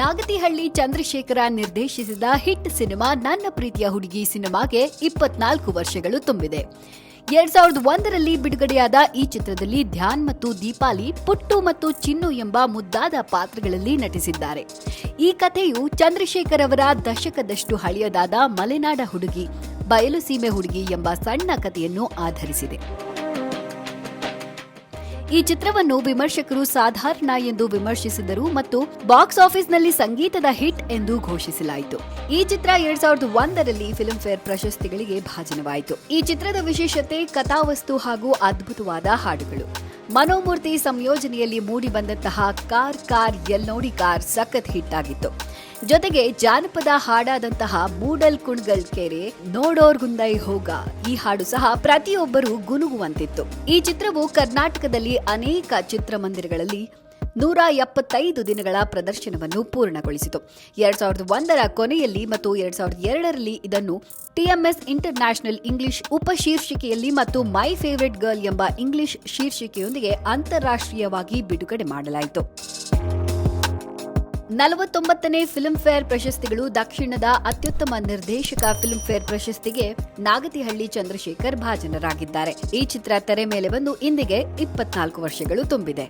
ನಾಗತಿಹಳ್ಳಿ ಚಂದ್ರಶೇಖರ ನಿರ್ದೇಶಿಸಿದ hit cinema Nanna Preethiya ಹುಡುಗಿ ಸಿನಿಮಾಗೆ ಇಪ್ಪತ್ನಾಲ್ಕು ವರ್ಷಗಳು ತುಂಬಿದೆ. ಎರಡ್ ಸಾವಿರದ ಒಂದರಲ್ಲಿ ಬಿಡುಗಡೆಯಾದ ಈ ಚಿತ್ರದಲ್ಲಿ ಧ್ಯಾನ್ ಮತ್ತು ದೀಪಾಲಿ, ಪುಟ್ಟು ಮತ್ತು ಚಿನ್ನು ಎಂಬ ಮುದ್ದಾದ ಪಾತ್ರಗಳಲ್ಲಿ ನಟಿಸಿದ್ದಾರೆ. ಈ ಕಥೆಯು ಚಂದ್ರಶೇಖರ್ ಅವರ ದಶಕದಷ್ಟು ಹಳೆಯದಾದ ಮಲೆನಾಡ ಹುಡುಗಿ ಬಯಲುಸೀಮೆ ಹುಡುಗಿ ಎಂಬ ಸಣ್ಣ ಕಥೆಯನ್ನು ಆಧರಿಸಿದೆ. ಈ ಚಿತ್ರವನ್ನು ವಿಮರ್ಶಕರು ಸಾಧಾರಣ ಎಂದು ವಿಮರ್ಶಿಸಿದರು ಮತ್ತು ಬಾಕ್ಸ್ ಆಫೀಸ್ನಲ್ಲಿ ಸಂಗೀತದ ಹಿಟ್ ಎಂದು ಘೋಷಿಸಲಾಯಿತು. ಈ ಚಿತ್ರ ಎರಡ್ ಸಾವಿರದ ಒಂದರಲ್ಲಿ ಫಿಲ್ಮ್ ಫೇರ್ ಪ್ರಶಸ್ತಿಗಳಿಗೆ ಭಾಜನವಾಯಿತು. ಈ ಚಿತ್ರದ ವಿಶೇಷತೆ, ಕಥಾವಸ್ತು ಹಾಗೂ ಅದ್ಭುತವಾದ ಹಾಡುಗಳು. ಮನೋಮೂರ್ತಿ ಸಂಯೋಜನೆಯಲ್ಲಿ ಮೂಡಿಬಂದಂತಹ ಕಾರ್ ಕಾರ್ ಎಲ್ನೋಡಿ ಕಾರ್ ಸಖತ್ ಹಿಟ್ ಆಗಿತ್ತು. ಜೊತೆಗೆ ಜಾನಪದ ಹಾಡಾದಂತಹ ಮೂಡಲ್ ಕುಣ್ಗಲ್ ಕೆರೆ, ನೋಡೋರ್ ಗುಂದೈ ಹೋಗ ಈ ಹಾಡು ಸಹ ಪ್ರತಿಯೊಬ್ಬರು ಗುನುಗುವಂತಿತ್ತು. ಈ ಚಿತ್ರವು ಕರ್ನಾಟಕದಲ್ಲಿ ಅನೇಕ ಚಿತ್ರಮಂದಿರಗಳಲ್ಲಿ ನೂರ ಎಪ್ಪತ್ತೈದು ದಿನಗಳ ಪ್ರದರ್ಶನವನ್ನು ಪೂರ್ಣಗೊಳಿಸಿತು. ಎರಡ್ ಸಾವಿರದ ಒಂದರ ಕೊನೆಯಲ್ಲಿ ಮತ್ತು ಎರಡ್ ಸಾವಿರದ ಎರಡರಲ್ಲಿ ಇದನ್ನು ಟಿಎಂಎಸ್ ಇಂಟರ್ ನ್ಯಾಷನಲ್ ಇಂಗ್ಲಿಷ್ ಉಪಶೀರ್ಷಿಕೆಯಲ್ಲಿ ಮತ್ತು ಮೈ ಫೇವರೆಟ್ ಗರ್ಲ್ ಎಂಬ ಇಂಗ್ಲಿಷ್ ಶೀರ್ಷಿಕೆಯೊಂದಿಗೆ ಅಂತಾರಾಷ್ಟ್ರೀಯವಾಗಿ ಬಿಡುಗಡೆ ಮಾಡಲಾಯಿತು. ನಲವತ್ತೊಂಬತ್ತನೇ ಫಿಲ್ಮ್ ಫೇರ್ ಪ್ರಶಸ್ತಿಗಳು ದಕ್ಷಿಣದ ಅತ್ಯುತ್ತಮ ನಿರ್ದೇಶಕ ಫಿಲ್ಮ್ಫೇರ್ ಪ್ರಶಸ್ತಿಗೆ ನಾಗತಿಹಳ್ಳಿ ಚಂದ್ರಶೇಖರ್ ಭಾಜನರಾಗಿದ್ದಾರೆ. ಈ ಚಿತ್ರ ತೆರೆ ಮೇಲೆ ಬಂದು ಇಂದಿಗೆ ಇಪ್ಪತ್ನಾಲ್ಕು ವರ್ಷಗಳು ತುಂಬಿದೆ.